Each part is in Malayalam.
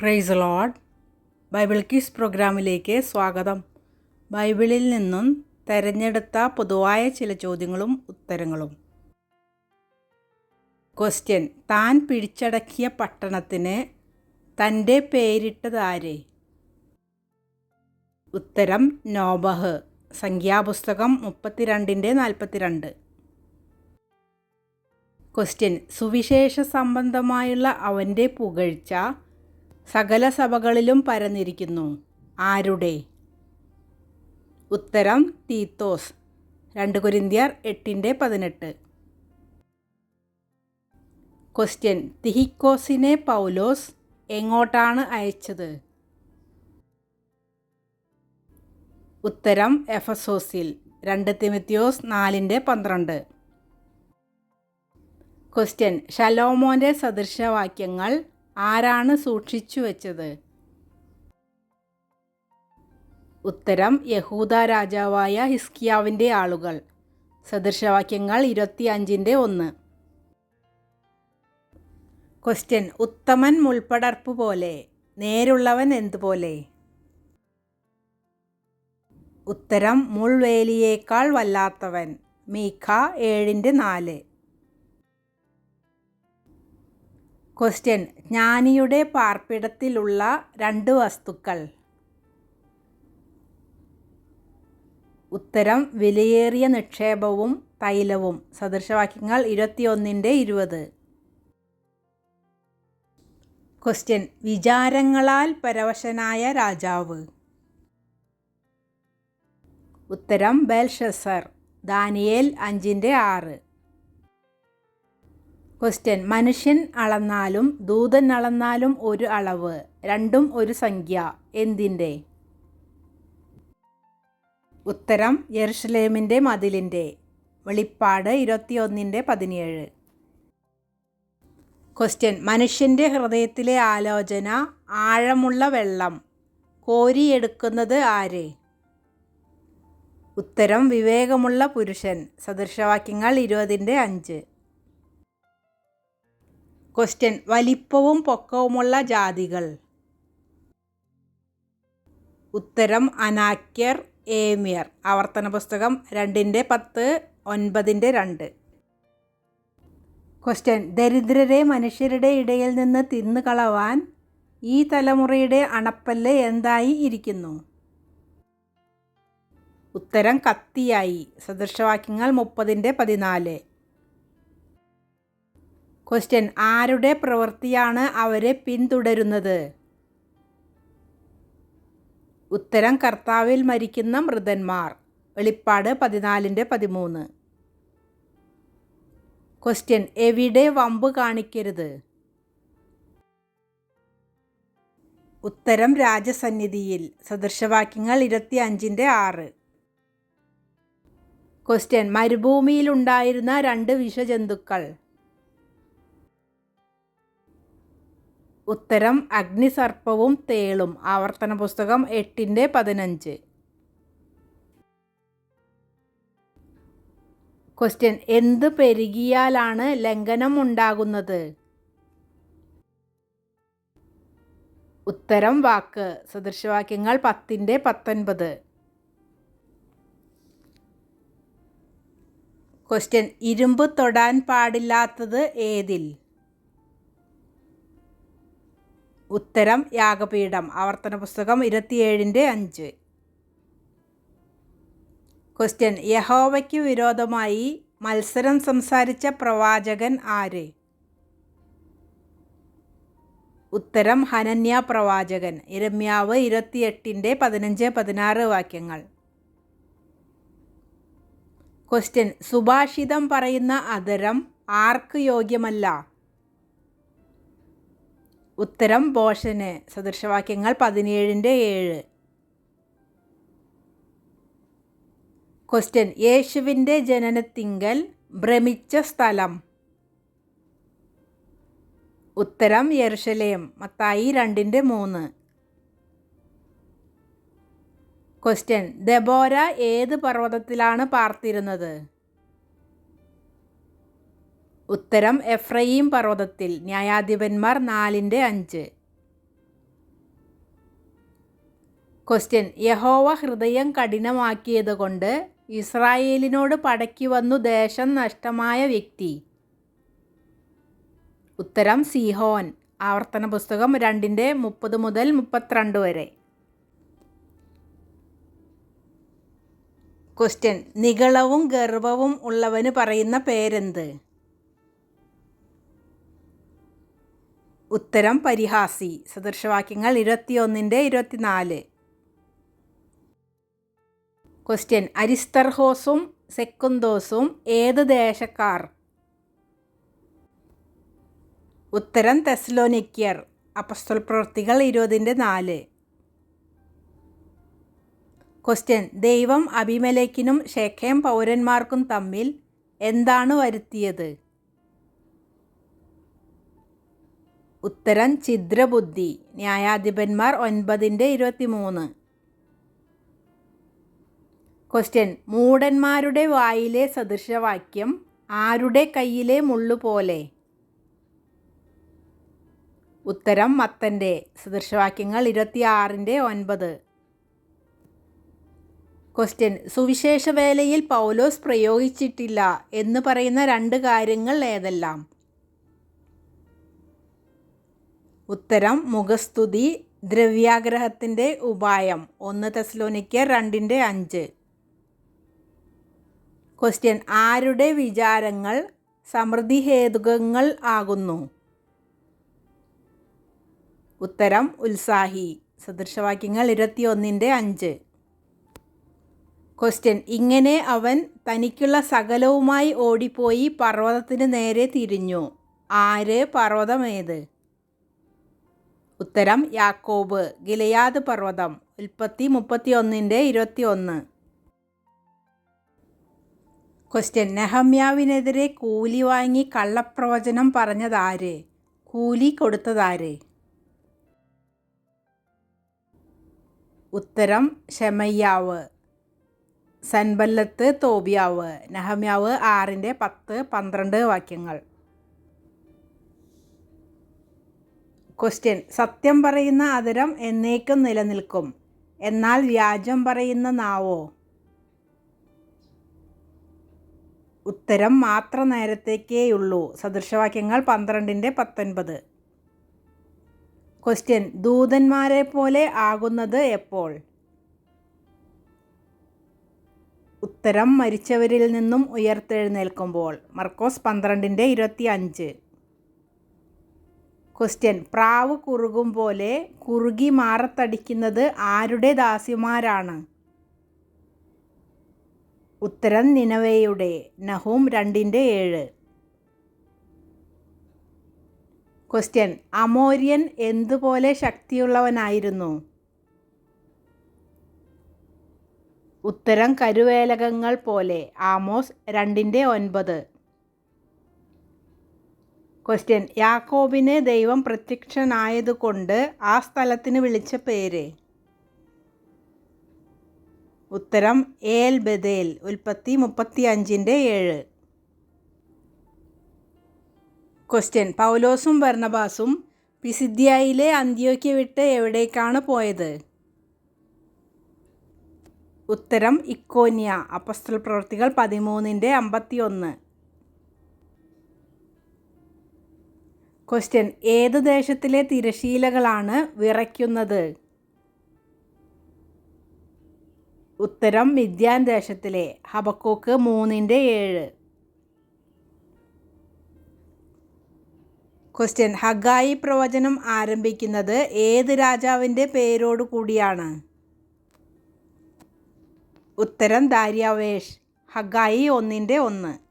പ്രൈസ് ലോഡ് ബൈബിൾ കിസ് പ്രോഗ്രാമിലേക്ക് സ്വാഗതം. ബൈബിളിൽ നിന്നും തെരഞ്ഞെടുത്ത പൊതുവായ ചില ചോദ്യങ്ങളും ഉത്തരങ്ങളും. ക്വസ്റ്റ്യൻ താൻ പിടിച്ചടക്കിയ പട്ടണത്തിന് തന്റെ പേരിട്ടതാരെ? ഉത്തരം നോബഹ്. സംഖ്യാപുസ്തകം മുപ്പത്തിരണ്ടിന്റെ നാൽപ്പത്തിരണ്ട്. ക്വസ്റ്റ്യൻ സുവിശേഷ സംബന്ധമായുള്ള അവന്റെ പുകഴ്ച സകല സഭകളിലും പരന്നിരിക്കുന്നു. ആരുടെ? ഉത്തരം തീത്തോസ്. രണ്ട് കുരിന്തിയർ എട്ടിന്റെ പതിനെട്ട്. ക്വസ്റ്റ്യൻ തിഹിക്കോസിനെ പൗലോസ് എങ്ങോട്ടാണ് അയച്ചത്? ഉത്തരം എഫസോസിൽ. രണ്ട് തിമിത്യോസ് നാലിന്റെ പന്ത്രണ്ട്. ക്വസ്റ്റ്യൻ ഷലോമോന്റെ സദൃശവാക്യങ്ങൾ ആരാണ് സൂക്ഷിച്ചു വെച്ചത്? ഉത്തരം യഹൂദ രാജാവായ ഹിസ്കിയാവിന്റെ ആളുകൾ. സദൃശവാക്യങ്ങൾ ഇരുപത്തി അഞ്ചിന്റെ ഒന്ന്. ക്വസ്റ്റ്യൻ ഉത്തമൻ മുൾപ്പടർപ്പ് പോലെ നേരുള്ളവൻ എന്തുപോലെ? ഉത്തരം മുൾവേലിയേക്കാൾ വല്ലാത്തവൻ. മീഖ ഏഴിന്റെ നാല്. ക്വസ്റ്റ്യൻ ജ്ഞാനിയുടെ പാർപ്പിടത്തിലുള്ള രണ്ട് വസ്തുക്കൾ. ഉത്തരം. വിലയേറിയ നിക്ഷേപവും തൈലവും. സദൃശവാക്യങ്ങൾ ഇരുപത്തിയൊന്നിന്റെ ഇരുപത്. ക്വസ്റ്റ്യൻ വിചാരങ്ങളാൽ പരവശനായ രാജാവ്. ഉത്തരം. ബെൽഷസർ ദാനിയേൽ അഞ്ചിന്റെ ആറ്. ക്വസ്റ്റ്യൻ മനുഷ്യൻ അളന്നാലും ദൂതൻ അളന്നാലും ഒരു അളവ് രണ്ടും ഒരു സംഖ്യ. എന്തിന്റെ? ഉത്തരം യെറുഷലേമിന്റെ മതിലിന്റെ. വെളിപ്പാട് ഇരുപത്തിയൊന്നിന്റെ പതിനേഴ്. ക്വസ്റ്റ്യൻ മനുഷ്യന്റെ ഹൃദയത്തിലെ ആലോചന ആഴമുള്ള വെള്ളം. കോരിയെടുക്കുന്നത് ആര്? ഉത്തരം വിവേകമുള്ള പുരുഷൻ. സദൃശവാക്യങ്ങൾ ഇരുപതിന്റെ അഞ്ച്. ക്വസ്റ്റ്യൻ വലിപ്പവും പൊക്കവുമുള്ള ജാതികൾ. ഉത്തരം. അനാക്യർ ഏമിയർ. ആവർത്തന പുസ്തകം രണ്ടിന്റെ പത്ത് ഒൻപതിന്റെ രണ്ട്. ക്വസ്റ്റ്യൻ ദരിദ്രരെ മനുഷ്യരുടെ ഇടയിൽ നിന്ന് തിന്നുകളവാൻ ഈ തലമുറയുടെ അണപ്പല്ല് എന്തായി ഇരിക്കുന്നു? ഉത്തരം. കത്തിയായി. സദൃശവാക്യങ്ങൾ മുപ്പതിന്റെ പതിനാല്. ക്വസ്റ്റ്യൻ ആരുടെ പ്രവൃത്തിയാണ് അവരെ പിന്തുടരുന്നത്? ഉത്തരം കർത്താവിൽ മരിക്കുന്ന മൃതന്മാർ. വെളിപ്പാട് പതിനാലിന്റെ പതിമൂന്ന്. ക്വസ്റ്റ്യൻ എവിടെ വമ്പ് കാണിക്കരുത്? ഉത്തരം രാജസന്നിധിയിൽ. സദൃശവാക്യങ്ങൾ ഇരുപത്തി അഞ്ചിന്റെ ആറ്. ക്വസ്റ്റ്യൻ മരുഭൂമിയിലുണ്ടായിരുന്ന രണ്ട് വിഷജന്തുക്കൾ. ഉത്തരം അഗ്നിസർപ്പവും തേളും. ആവർത്തന പുസ്തകം എട്ടിന്റെ പതിനഞ്ച്. ക്വസ്റ്റ്യൻ എന്ത് പെരുകിയാലാണ് ലംഘനം ഉണ്ടാകുന്നത്? ഉത്തരം വാക്ക്. സദൃശവാക്യങ്ങൾ പത്തിന്റെ പത്തൊൻപത്. ക്വസ്റ്റ്യൻ ഇരുമ്പ് തൊടാൻ പാടില്ലാത്തത് ഏതിൽ? ഉത്തരം യാഗപീഠം. ആവർത്തന പുസ്തകം ഇരുപത്തിയേഴിന്റെ അഞ്ച്. ക്വസ്റ്റ്യൻ യഹോവയ്ക്ക് വിരോധമായി മത്സരം സംസാരിച്ച പ്രവാചകൻ ആര്? ഉത്തരം ഹനന്യ പ്രവാചകൻ. ഇരമ്യാവ് ഇരുപത്തിയെട്ടിന്റെ പതിനഞ്ച് പതിനാറ് വാക്യങ്ങൾ. ക്വസ്റ്റ്യൻ സുഭാഷിതം പറയുന്ന അതരം ആർക്ക് യോഗ്യമല്ല? ഉത്തരം ബോഷന് സദൃശവാക്യങ്ങൾ പതിനേഴിന്റെ ഏഴ്. ക്വസ്റ്റ്യൻ യേശുവിന്റെ ജനനത്തിങ്കൽ ഭ്രമിച്ച സ്ഥലം. ഉത്തരം യെർഷലേം മത്തായി രണ്ടിന്റെ മൂന്ന്. ക്വസ്റ്റ്യൻ ദബോര ഏത് പർവതത്തിലാണ് പാർത്തിരുന്നത്? ഉത്തരം എഫ്രയീം പർവതത്തിൽ ന്യായാധിപന്മാർ നാലിന്റെ അഞ്ച്. ക്വസ്റ്റ്യൻ യഹോവ ഹൃദയം കഠിനമാക്കിയതുകൊണ്ട് ഇസ്രായേലിനോട് പടക്കി വന്നു ദേശം നഷ്ടമായ വ്യക്തി. ഉത്തരം സിഹോൻ. ആവർത്തന പുസ്തകം രണ്ടിന്റെ മുപ്പത് മുതൽ മുപ്പത്തിരണ്ട് വരെ. ക്വസ്റ്റ്യൻ നികളവും ഗർവവും ഉള്ളവന് പറയുന്ന പേരെന്ത്? ഉത്തരം പരിഹാസി. സദൃശവാക്യങ്ങൾ ഇരുപത്തിയൊന്നിന്റെ ഇരുപത്തിനാല്. ക്വസ്റ്റ്യൻ അരിസ്തർഹോസും സെക്കുന്തോസും ഏത് ദേശക്കാർ? ഉത്തരം തെസ്ലോനിക്കിയർ അപസ്തൽ പ്രവൃത്തികൾ ഇരുപതിന്റെ നാല്. ക്വസ്റ്റ്യൻ ദൈവം അഭിമലേക്കിനും ഷെഖേം പൗരന്മാർക്കും തമ്മിൽ എന്താണ് വരുത്തിയത്? ഉത്തരം ഛിദ്രബുദ്ധി. ന്യായാധിപന്മാർ ഒൻപതിന്റെ ഇരുപത്തിമൂന്ന്. ക്വസ്റ്റ്യൻ മൂടന്മാരുടെ വായിലെ സദൃശവാക്യം ആരുടെ കയ്യിലെ മുള്ളുപോലെ ഉത്തരം മത്തന്റെ. സദൃശവാക്യങ്ങൾ ഇരുപത്തിയാറിന്റെ ഒൻപത്. ക്വസ്റ്റ്യൻ സുവിശേഷ വേലയിൽ പൗലോസ് പ്രയോഗിച്ചിട്ടില്ല എന്ന് പറയുന്ന രണ്ട് കാര്യങ്ങൾ ഏതെല്ലാം? ഉത്തരം മുഖസ്തുതി ദ്രവ്യാഗ്രഹത്തിന്റെ ഉപായം ഒന്ന് തെസ്ലോനിക്ക രണ്ടിന്റെ അഞ്ച്. ക്വസ്റ്റ്യൻ ആരുടെ വിചാരങ്ങൾ സമൃദ്ധി ഹേതുകങ്ങൾ ആകുന്നു? ഉത്തരം ഉത്സാഹി സദൃശവാക്യങ്ങൾ ഇരുപത്തിയൊന്നിന്റെ അഞ്ച്. ക്വസ്റ്റ്യൻ ഇങ്ങനെ അവൻ തനിക്കുള്ള സകലവുമായി ഓടിപ്പോയി പർവതത്തിന് നേരെ തിരിഞ്ഞു. ആര് പർവതമേത്? ഉത്തരം യാക്കോബ്. ഗിലയാദ് പർവതം ഉൽപ്പത്തി മുപ്പത്തി ഒന്നിന്റെ ഇരുപത്തി ഒന്ന് ക്വസ്റ്റ്യൻ നെഹമ്യാവിനെതിരെ കൂലി വാങ്ങി കള്ളപ്രവചനം പറഞ്ഞതാര്? കൂലി കൊടുത്തതാര്? ഉത്തരം ഷെമയ്യാവ് സൻബല്ലത്ത് തോബിയാവ്. നെഹമ്യാവ് ആറിന്റെ പത്ത് പന്ത്രണ്ട് വാക്യങ്ങൾ. ക്വസ്റ്റ്യൻ സത്യം പറയുന്ന അതരം എന്നേക്കും നിലനിൽക്കും. എന്നാൽ വ്യാജം പറയുന്ന നാവോ? ഉത്തരം മാത്ര നേരത്തേക്കേയുള്ളൂ. സദൃശവാക്യങ്ങൾ പന്ത്രണ്ടിന്റെ പത്തൊൻപത്. ക്വസ്റ്റ്യൻ ദൂതന്മാരെ പോലെ ആകുന്നത് എപ്പോൾ? ഉത്തരം മരിച്ചവരിൽ നിന്നും ഉയർത്തെഴുന്നേൽക്കുമ്പോൾ. മർക്കോസ് പന്ത്രണ്ടിന്റെ ഇരുപത്തി അഞ്ച് ക്വസ്റ്റ്യൻ പ്രാവ് കുറുകും പോലെ കുറുകി മാറത്തടിക്കുന്നത് ആരുടെ ദാസിമാരാണ്? ഉത്തരം നിനവയുടെ നഹൂം രണ്ടിന്റെ ഏഴ്. ക്വസ്റ്റ്യൻ അമോര്യൻ എന്തുപോലെ ശക്തിയുള്ളവനായിരുന്നു? ഉത്തരം കരുവേലകങ്ങൾ പോലെ. ആമോസ് രണ്ടിന്റെ ഒൻപത്. ക്വസ്റ്റ്യൻ യാക്കോബിനെ ദൈവം പ്രത്യക്ഷനായതുകൊണ്ട് ആ സ്ഥലത്തിന് വിളിച്ച പേര്? ഉത്തരം ഏൽ ബദേൽ ഉൽപ്പത്തി മുപ്പത്തി അഞ്ചിന്റെ ഏഴ്. ക്വസ്റ്റ്യൻ പൗലോസും ഭർണബാസും പിസിദ്ധ്യയിലെ അന്ത്യോക്യ വിട്ട് എവിടേക്കാണ് പോയത്? ഉത്തരം ഇക്കോന്യ. അപ്പസ്തൽ പ്രവൃത്തികൾ പതിമൂന്നിന്റെ അമ്പത്തി ഒന്ന് ക്വസ്റ്റ്യൻ ഏത് ദേശത്തിലെ തിരശീലകളാണ് വിറയ്ക്കുന്നത്? ഉത്തരം മിഥ്യാൻ ദേശത്തിലെ. ഹബക്കോക്ക് മൂന്നിന്റെ ഏഴ്. ക്വസ്റ്റ്യൻ ഹഗായി പ്രവചനം ആരംഭിക്കുന്നത് ഏത് രാജാവിന്റെ പേരോട് കൂടിയാണ്? ഉത്തരം ദാര്യാവേഷ്. ഹഗായി ഒന്നിന്റെ ഒന്ന്.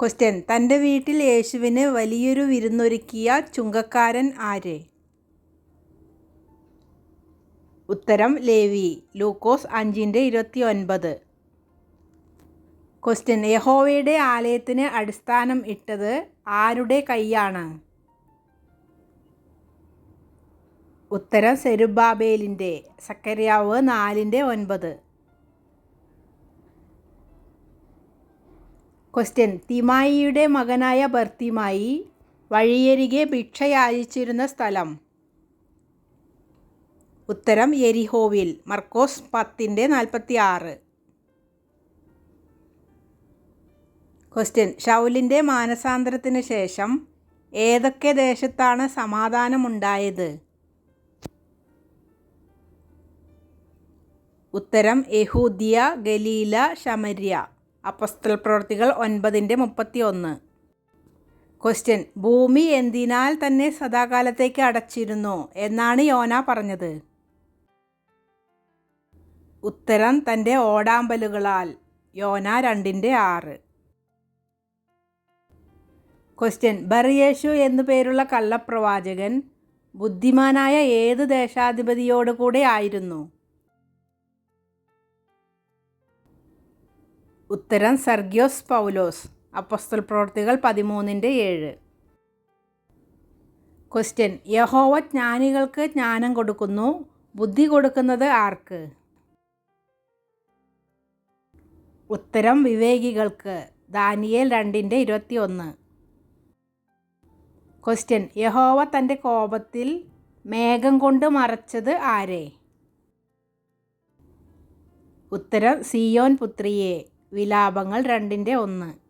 ക്വസ്റ്റ്യൻ തന്റെ വീട്ടിൽ യേശുവിന് വലിയൊരു വിരുന്നൊരുക്കിയ ചുങ്കക്കാരൻ ആര്? ഉത്തരം ലേവി. ലൂക്കോസ് അഞ്ചിന്റെ ഇരുപത്തി ഒൻപത് ക്വസ്റ്റ്യൻ യഹോവയുടെ ആലയത്തിന് അടിസ്ഥാനം ഇട്ടത് ആരുടെ കൈയാണ്? ഉത്തരം സെരുബാബേലിന്റെ സക്കരിയാവ് നാലിന്റെ ഒൻപത്. ക്വസ്റ്റ്യൻ തിമായിയുടെ മകനായ ഭർത്തിമായി വഴിയരികെ ഭിക്ഷയായിച്ചിരുന്ന സ്ഥലം. ഉത്തരം എരിഹോവിൽ. മർക്കോസ് പത്തിന്റെ നാൽപ്പത്തി ആറ് ക്വസ്റ്റ്യൻ ഷൗലിന്റെ മാനസാന്തരത്തിന് ശേഷം ഏതൊക്കെ ദേശത്താണ് സമാധാനമുണ്ടായത്? ഉത്തരം യഹൂദിയ ഗലീല ശമര്യ. അപ്പസ്തൽ പ്രവർത്തികൾ ഒൻപതിന്റെ മുപ്പത്തി ഒന്ന് ക്വസ്റ്റ്യൻ ഭൂമി എന്തിനാൽ തന്നെ സദാകാലത്തേക്ക് അടച്ചിരുന്നു എന്നാണ് യോന പറഞ്ഞത്. ഉത്തരം തന്റെ ഓടാമ്പലുകളാൽ. യോന രണ്ടിന്റെ ആറ്. ക്വസ്റ്റ്യൻ ബറിയേഷു എന്നു പേരുള്ള കള്ളപ്രവാചകൻ ബുദ്ധിമാനായ ഏത് ദേശാധിപതിയോടുകൂടെ ആയിരുന്നു? ഉത്തരം സർഗ്യോസ് പൗലോസ് അപ്പസ്തൽ പ്രവർത്തികൾ പതിമൂന്നിന്റെ ഏഴ്. ക്വസ്റ്റ്യൻ യഹോവ ജ്ഞാനികൾക്ക് ജ്ഞാനം കൊടുക്കുന്നു. ബുദ്ധി കൊടുക്കുന്നത് ആർക്ക്? ഉത്തരം വിവേകികൾക്ക്. ദാനിയേൽ രണ്ടിന്റെ ഇരുപത്തി ഒന്ന് ക്വസ്റ്റ്യൻ യഹോവ തന്റെ കോപത്തിൽ മേഘം കൊണ്ട് മറച്ചത് ആരെ? ഉത്തരം സിയോൻ പുത്രിയെ. വിലാപങ്ങൾ രണ്ടിന്റെ ഒന്ന്.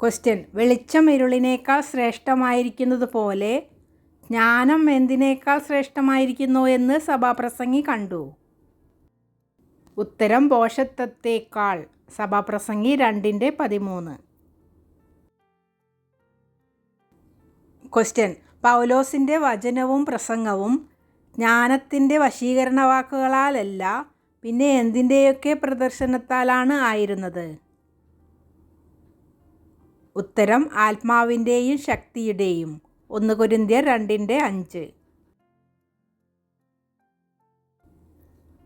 ക്വസ്റ്റ്യൻ വെളിച്ചം ഇരുളിനേക്കാൾ ശ്രേഷ്ഠമായിരിക്കുന്നത് പോലെ ജ്ഞാനം എന്തിനേക്കാൾ ശ്രേഷ്ഠമായിരിക്കുന്നു എന്ന് സഭാപ്രസംഗി കണ്ടു. ഉത്തരം പോഷത്വത്തേക്കാൾ സഭാപ്രസംഗി രണ്ടിന്റെ പതിമൂന്ന്. ക്വസ്റ്റ്യൻ പൗലോസിന്റെ വചനവും പ്രസംഗവും ജ്ഞാനത്തിന്റെ വശീകരണ വാക്കുകളാലല്ല പിന്നെ എന്തിന്റെയൊക്കെ പ്രദർശനത്താലാണ് ആയിരുന്നത്? ഉത്തരം ആത്മാവിന്റെയും ശക്തിയുടെയും. ഒന്ന് കുരിന്തിയർ രണ്ടിന്റെ അഞ്ച്.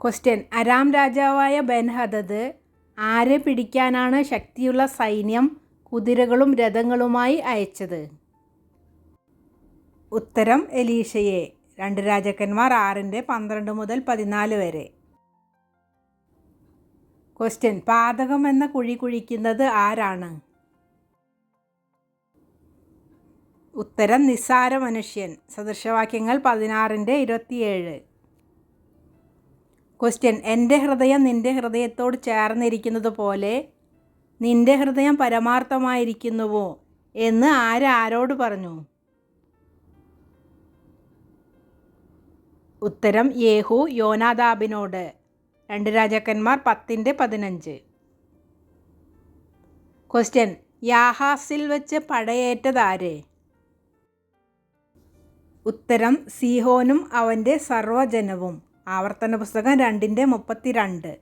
ക്വസ്റ്റ്യൻ അരാം രാജാവായ ബെൻഹദദ് ആരെ പിടിക്കാനാണ് ശക്തിയുള്ള സൈന്യം കുതിരകളും രഥങ്ങളുമായി അയച്ചത്? ഉത്തരം എലീഷയെ രണ്ട് രാജാക്കന്മാർ ആറിന്റെ പന്ത്രണ്ട് മുതൽ പതിനാല് വരെ. ക്വസ്റ്റ്യൻ പാതകം എന്ന കുഴി കുഴിക്കുന്നത് ആരാണ്? ഉത്തരം നിസ്സാര മനുഷ്യൻ. സദൃശവാക്യങ്ങൾ പതിനാറിന്റെ ഇരുപത്തിയേഴ്. ക്വസ്റ്റ്യൻ എന്റെ ഹൃദയം നിന്റെ ഹൃദയത്തോട് ചേർന്നിരിക്കുന്നത് പോലെ നിന്റെ ഹൃദയം പരമാർത്ഥമായിരിക്കുന്നുവോ എന്ന് ആരാരോട് പറഞ്ഞു? ഉത്തരം യേഹു യോനാദാബിനോട്. രണ്ട് രാജാക്കന്മാർ പത്തിന്റെ പതിനഞ്ച്. ക്വസ്റ്റ്യൻ യാഹാസിൽ വെച്ച് പടയേറ്റതാര്? ഉത്തരം സീഹോനും അവന്റെ സർവജനവും ആവർത്തന പുസ്തകം രണ്ടിന്റെ മുപ്പത്തിരണ്ട്.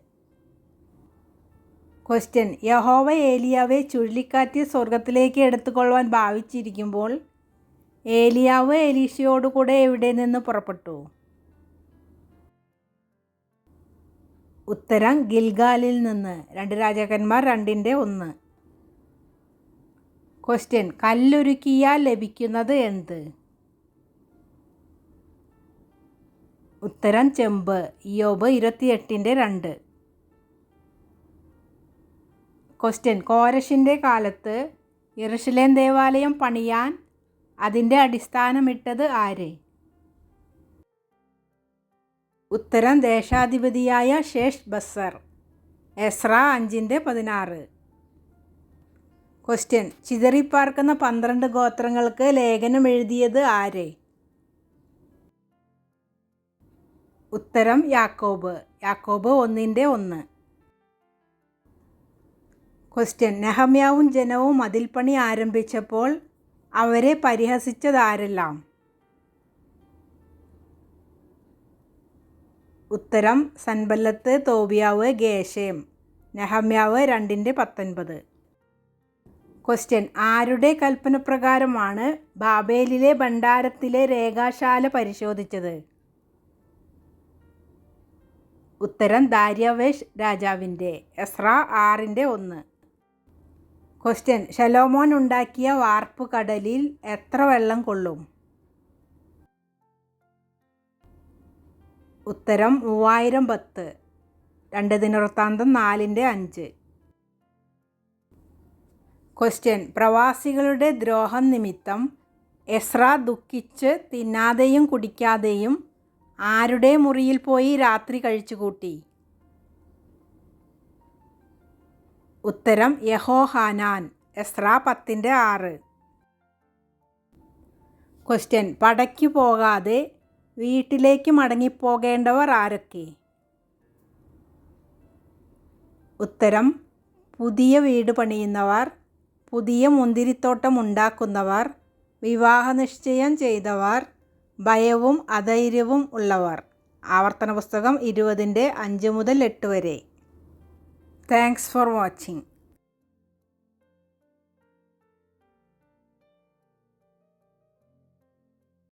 ക്വസ്റ്റ്യൻ യഹോവ ഏലിയാവെ ചുഴലിക്കാറ്റ് സ്വർഗത്തിലേക്ക് എടുത്തുകൊള്ളുവാൻ ഭാവിച്ചിരിക്കുമ്പോൾ ഏലിയാവ് എലീഷയോടുകൂടെ എവിടെ നിന്ന് പുറപ്പെട്ടു? ഉത്തരം ഗിൽഗാലിൽ നിന്ന്. രണ്ട് രാജാക്കന്മാർ രണ്ടിന്റെ ഒന്ന്. ക്വസ്റ്റ്യൻ കല്ലൊരുക്കിയാൽ ലഭിക്കുന്നത് എന്ത്? ഉത്തരം ചെമ്പ്. യോബ് ഇരുപത്തിയെട്ടിന്റെ രണ്ട്. ക്വസ്റ്റ്യൻ കോരഷിന്റെ കാലത്ത് യെറുഷലേം ദേവാലയം പണിയാൻ അതിന്റെ അടിസ്ഥാനമിട്ടത് ആര്? ഉത്തരം ദേശാധിപതിയായ ഷേഷ് ബസർ എസ്ര അഞ്ചിന്റെ പതിനാറ്. ക്വസ്റ്റ്യൻ ചിതറിപ്പാർക്കുന്ന പന്ത്രണ്ട് ഗോത്രങ്ങൾക്ക് ലേഖനം എഴുതിയത് ആര്? ഉത്തരം യാക്കോബ്. യാക്കോബ് ഒന്നിന്റെ ഒന്ന്. ക്വസ്റ്റ്യൻ നെഹമ്യാവും ജനവും മതിൽപ്പണി ആരംഭിച്ചപ്പോൾ അവരെ പരിഹസിച്ചതാരെല്ലാം? ഉത്തരം സൻബല്ലത്ത് തോബിയാവ് ഗേഷേം നെഹമ്യാവ് രണ്ടിന്റെ പത്തൊൻപത്. ക്വസ്റ്റ്യൻ ആരുടെ കൽപ്പനപ്രകാരമാണ് ബാബേലിലെ ഭണ്ഡാരത്തിലെ രേഖാശാല പരിശോധിച്ചത്? ഉത്തരം ദാര്യവേഷ് രാജാവിന്റെ എസ്ര ആറിന്റെ ഒന്ന്. ക്വസ്റ്റ്യൻ ഷലോമോൻ ഉണ്ടാക്കിയ വാർപ്പ് കടലിൽ എത്ര വെള്ളം കൊള്ളും? ഉത്തരം മൂവായിരം പത്ത്. രണ്ട് ദിനവൃത്താന്തം നാലിന്റെ അഞ്ച്. ക്വസ്റ്റ്യൻ പ്രവാസികളുടെ ദ്രോഹം നിമിത്തം എസ്ര ദുഃഖിച്ച് തിന്നാതെയും കുടിക്കാതെയും ആരുടെ മുറിയിൽ പോയി രാത്രി കഴിച്ചുകൂട്ടി ഉത്തരം യഹോഹാനാൻ. എസ്ര പത്തിന്റെ ആറ്. ക്വസ്റ്റ്യൻ പടയ്ക്കു പോകാതെ വീട്ടിലേക്ക് മടങ്ങിപ്പോകേണ്ടവർ ആരൊക്കെ? ഉത്തരം പുതിയ വീട് പണിയുന്നവർ പുതിയ മുന്തിരിത്തോട്ടം ഉണ്ടാക്കുന്നവർ വിവാഹ നിശ്ചയം ചെയ്തവർ ഭയവും അധൈര്യവും ഉള്ളവർ. ആവർത്തന പുസ്തകം ഇരുപതിന്റെ അഞ്ച് മുതൽ എട്ട് വരെ. Thanks for watching